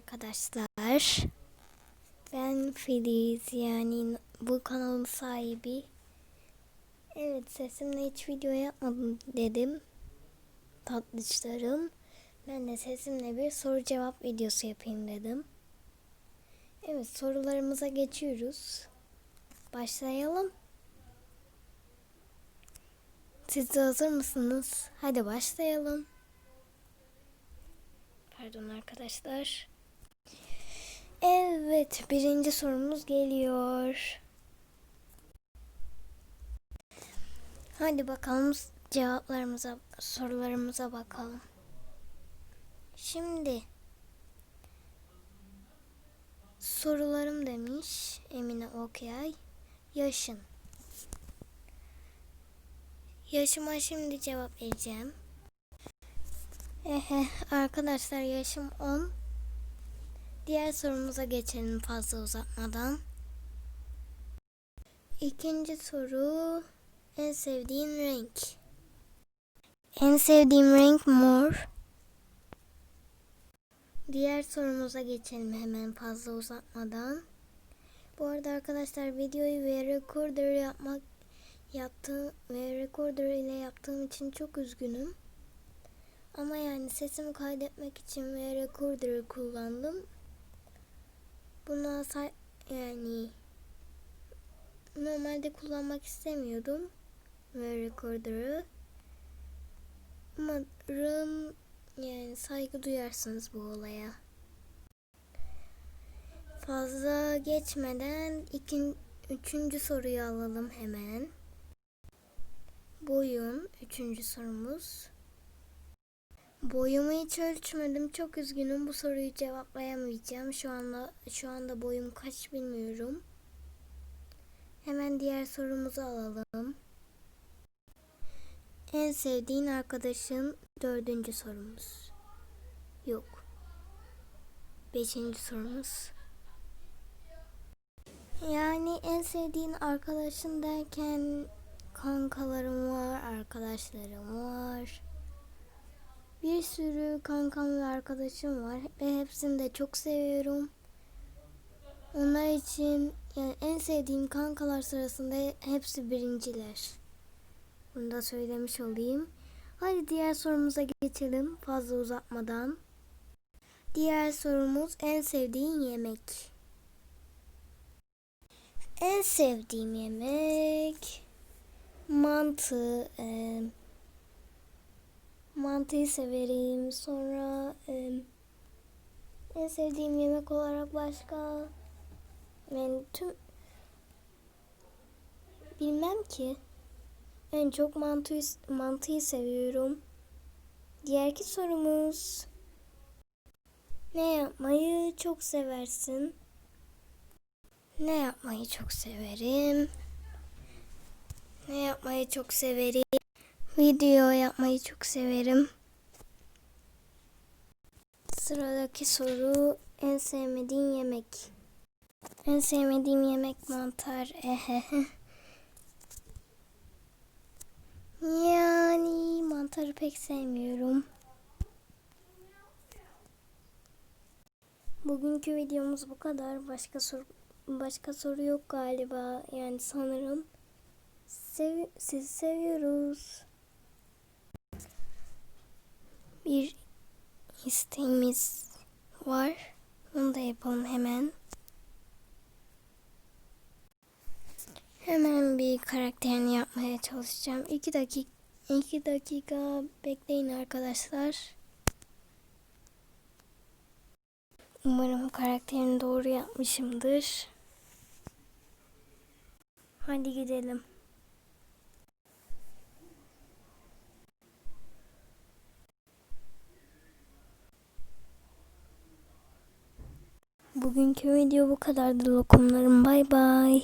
arkadaşlar. Ben Filiz yani bu kanalın sahibi. Evet sesimle hiç video yapmadım dedim. Tatlışlarım. Ben de sesimle bir soru cevap videosu yapayım dedim. Evet sorularımıza geçiyoruz. Başlayalım. Siz de hazır mısınız? Hadi başlayalım. Pardon arkadaşlar. Evet, birinci sorumuz geliyor. Hadi bakalım cevaplarımıza, sorularımıza bakalım. Şimdi sorularım demiş Emine Okyay. Yaşın. Yaşıma şimdi cevap vereceğim. Ehe, arkadaşlar yaşım 10. Diğer sorumuza geçelim fazla uzatmadan. İkinci soru en sevdiğin renk. En sevdiğim renk mor. Diğer sorumuza geçelim hemen fazla uzatmadan. Bu arada arkadaşlar videoyu ve recorder yapmak yaptığım ve recorder ile yaptığım için çok üzgünüm. Ama yani sesimi kaydetmek için ve recorder'ı kullandım. Buna say yani normalde kullanmak istemiyordum ve recorder'ı. Umarım yani saygı duyarsınız bu olaya. Fazla geçmeden ikin, üçüncü soruyu alalım hemen. Boyum üçüncü sorumuz. Boyumu hiç ölçmedim. Çok üzgünüm. Bu soruyu cevaplayamayacağım. Şu anda şu anda boyum kaç bilmiyorum. Hemen diğer sorumuzu alalım. En sevdiğin arkadaşın dördüncü sorumuz. Yok. Beşinci sorumuz. Yani en sevdiğin arkadaşın derken kankalarım var, arkadaşlarım var. Bir sürü kankam ve arkadaşım var ve hepsini de çok seviyorum. Onlar için yani en sevdiğim kankalar sırasında hepsi birinciler. Bunu da söylemiş olayım. Hadi diğer sorumuza geçelim fazla uzatmadan. Diğer sorumuz en sevdiğin yemek. En sevdiğim yemek mantı, e, mantıyı severim. Sonra e, en sevdiğim yemek olarak başka ben tüm bilmem ki. En çok mantıyı, mantıyı seviyorum. Diğerki sorumuz. Ne yapmayı çok seversin? Ne yapmayı çok severim? Ne yapmayı çok severim? Video yapmayı çok severim. Sıradaki soru en sevmediğin yemek. En sevmediğim yemek mantar. Ehehe. Yani mantarı pek sevmiyorum. Bugünkü videomuz bu kadar. Başka soru başka soru yok galiba. Yani sanırım. Sev sizi seviyoruz. Bir isteğimiz var. Onu da yapalım hemen. Hemen bir karakterini yapmaya çalışacağım. İki dakika, iki dakika bekleyin arkadaşlar. Umarım karakterini doğru yapmışımdır. Hadi gidelim. Bugünkü video bu kadardı lokumlarım. Bay bay.